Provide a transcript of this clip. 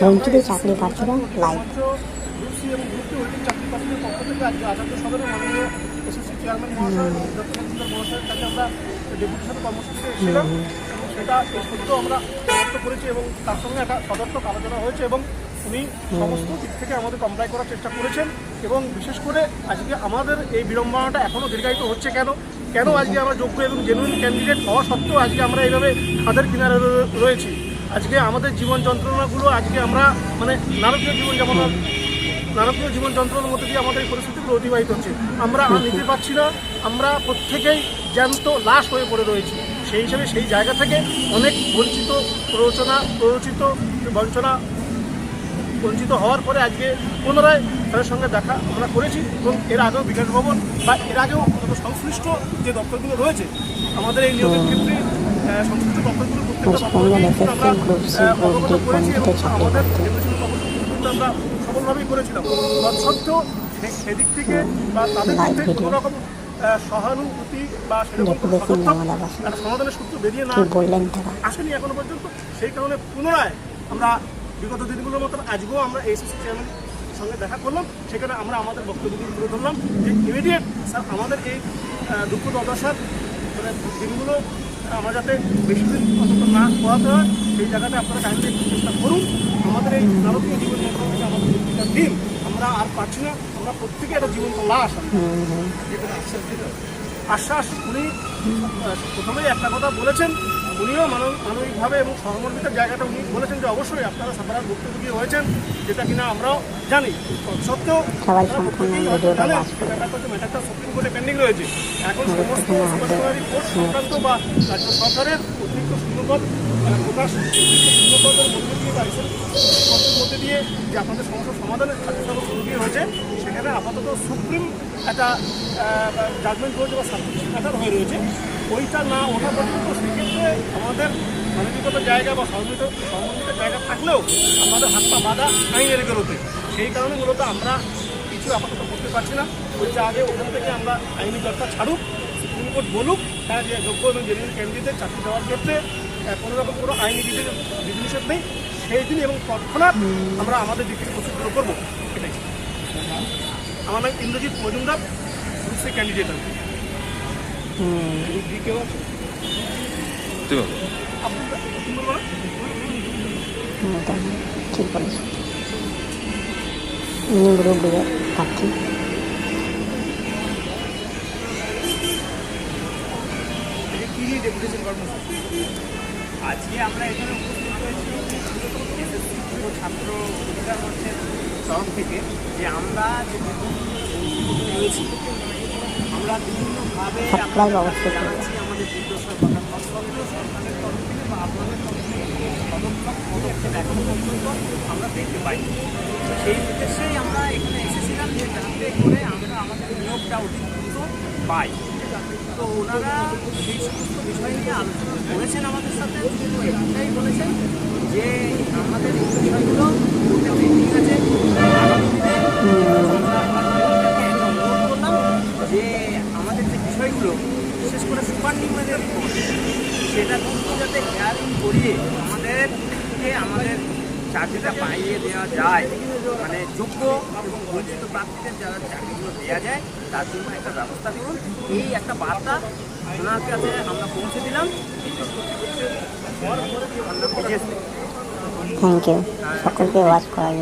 বঞ্চিত চাকরি প্রার্থীরা লাইভ সেটা আমরা করেছি এবং তার সঙ্গে একটা আলোচনা হয়েছে এবং উনি সমস্ত দিক থেকে আমাদের করার চেষ্টা করেছেন এবং বিশেষ করে আজকে আমাদের এই বিড়ম্বনাটা এখনও দীর্ঘায়িত হচ্ছে কেন কেন আজকে আমরা যোগ্য এবং জেনুইন ক্যান্ডিডেট হওয়া সত্ত্বেও আজকে আমরা এইভাবে খাদের কিনারে রয়ে- রয়েছি আজকে আমাদের জীবন যন্ত্রণাগুলো আজকে আমরা মানে নারকীয় জীবন যেমন নারকীয় জীবন যন্ত্রণার মধ্যে দিয়ে আমাদের এই পরিস্থিতিগুলো অতিবাহিত হচ্ছে। আমরা আর নিতে পারছি না, আমরা প্রত্যেকেই জ্যান্ত, লাশ হয়ে পড়ে রয়েছি। সেই হিসাবে সেই জায়গা থেকে অনেক বঞ্চিত, প্ররোচনা, প্ররোচিত, বঞ্চনা, বঞ্চিত হওয়ার পরে আজকে পুনরায় তাদের সঙ্গে দেখা আমরা করেছি এবং এর আগেও বিকাশ ভবন বা এর আগেও সংশ্লিষ্ট যে দপ্তরগুলো রয়েছে, আমাদের এই নিয়োগের ক্ষেত্রে পশ্চিমবঙ্গের দপ্তরকেই কিন্তু আমরা, SSC group C ah, group অবগত ডি করেছি এবং বঞ্চিত চাকরি কিন্তু আমরা সফলভাবেই করেছিলাম তৎসত্ত্বেও সেদিক থেকে বা তাদের থেকে কোনো রকম সহানুভূতি বা সমাধানের সূত্র বেরিয়ে না বললেন তারা আসেনি এখনও পর্যন্ত সেই কারণে পুনরায় আমরা বিগত দিনগুলোর মতন আজকেও আমরা এসএসসি চেয়ারম্যান সঙ্গে দেখা করলাম সেখানে আমরা আমাদের বক্তব্যগুলো তুলে ধরলাম যে ইমিডিয়েট স্যার আমাদের এই দুঃখ দশার মানে দিনগুলো আমরা যাতে বেশি দিন অন্তত না খোয়াতে হয় সেই জায়গাটা আপনারা টাইম দিয়ে চেষ্টা করুন। আমাদের এই নারকীয় জীবন থেকে আমাদের প্রত্যেকটা দিন আমরা আর পারছি না আমরা প্রত্যেকে একটা জীবন্ত লাশ। আশ্বাস দিতে আশ্বাস উনি প্রথমেই একটা কথা বলেছেন উনিও মানব মানবিকভাবে এবং সহমর্মিতার জায়গাটা উনি বলেছেন যে অবশ্যই আপনারা সাধারণ ভুক্তভোগী হয়েছেন যেটা কিনা আমরাও জানি। সত্ত্বেও ব্যাপারটা ম্যাটারটা সুপ্রিম কোর্টে পেন্ডিং রয়েছে। এখন সমস্ত সংক্রান্ত বা রাজ্য সরকারের অতিরিক্ত শূন্যপদ প্রকাশ শূন্যপদের মধ্যে দিয়ে বা মধ্যে দিয়ে যে আপনাদের সমস্যার সমাধানের দিয়ে হয়েছে সেখানে আপাতত সুপ্রিম একটা জাজমেন্ট রয়েছে বা সার্টিফিকেট হয়ে রয়েছে। ওইটা না ওঠা পর্যন্ত সেক্ষেত্রে আমাদের মানবিকত জায়গা বা সহমিত সহমর্মিত জায়গা থাকলেও আমাদের হাত পা বাঁধা আইনের বেরোতে সেই কারণে মূলত আমরা কিছু আপাতত করতে পারছি না। ওইটা আগে ওখান থেকে আমরা আইনি দরকার ছাড়ুক, সুপ্রিম কোর্ট বলুক হ্যাঁ যে যোগ্য এবং জেনুইন ক্যান্ডিডেট চাকরি দেওয়ার ক্ষেত্রে কোনো রকম কোনো আইনি বিধি বিধিনিষেধ নেই। সেই দিন এবং তৎক্ষণাৎ আমরা আমাদের দিক থেকে প্রস্তুত করব। এটাই। আমার নাম ইন্দ্রজিৎ মজুমদার সি ক্যান্ডিডেট আমি। গ্রুপ কেউ আছে কি এটা ঠিক বলেছেন ইনি গ্রুপ ডি এটা কি নিয়ে ডেপুটেশন কর্মসূচি আজকে আমরা এখানে উপস্থিত হয়েছি। ছাত্র অধিকার মঞ্চের তরফ থেকে যে আমরা যে রয়েছি আমরা বিভিন্নভাবে। জানাচ্ছি আমাদের দুর্দশার কথা। সরকারের তরফ থেকে বা আপনাদের তরফ থেকে পদক্ষেপ পদক্ষেপ এখনও পর্যন্ত আমরা দেখতে পাই সেই উদ্দেশ্যেই আমরা এখানে এসেছিলাম যে যাতে করে আমরা আমাদের নিয়োগটা অতি দ্রুত পাই। তো ওনারা সেই সমস্ত বিষয় নিয়ে আলোচনা করেছেন আমাদের সাথে। কিন্তু একটাই বলেছেন যে আমাদের এই বিষয়গুলো সুপার রিপোর্ট সেটা দ্রুত যাতে হেয়ারিং করিয়ে আমাদেরকে, আমাদের চাকরিটা পাইয়ে দেওয়া যায় মানে যোগ্য এবং বঞ্চিত প্রার্থীদের যারা চাকরিগুলো দেওয়া যায়, তার জন্য একটা ব্যবস্থা করুন। এই একটা বার্তা ওনার কাছে আমরা পৌঁছে দিলাম। থ্যাংক ইউ সকলকে ওয়াচ করার